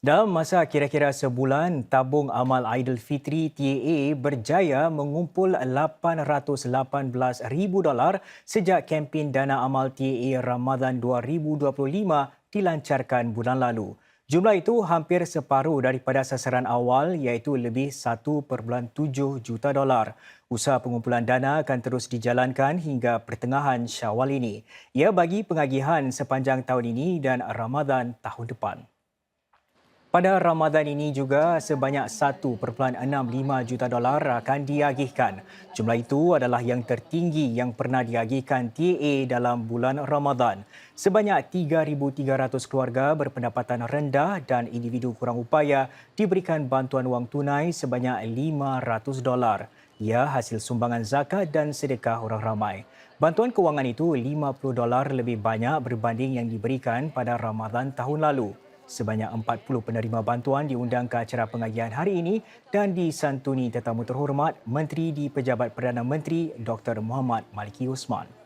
Dalam masa kira-kira sebulan, tabung amal Aidilfitri TAA berjaya mengumpul 818 ribu dolar sejak kempen dana amal TAA Ramadan 2025 dilancarkan bulan lalu. Jumlah itu hampir separuh daripada sasaran awal iaitu lebih 1.7 juta dolar. Usaha pengumpulan dana akan terus dijalankan hingga pertengahan Syawal ini. Ia bagi pengagihan sepanjang tahun ini dan Ramadan tahun depan. Pada Ramadan ini juga sebanyak 1.65 juta dolar akan diagihkan. Jumlah itu adalah yang tertinggi yang pernah diagihkan TAA dalam bulan Ramadan. Sebanyak 3,300 keluarga berpendapatan rendah dan individu kurang upaya diberikan bantuan wang tunai sebanyak 500 dolar. Ia hasil sumbangan zakat dan sedekah orang ramai. Bantuan kewangan itu 50 dolar lebih banyak berbanding yang diberikan pada Ramadan tahun lalu. Sebanyak 40 penerima bantuan diundang ke acara pengagihan hari ini dan disantuni tetamu terhormat Menteri di Pejabat Perdana Menteri Dr. Muhammad Maliki Osman.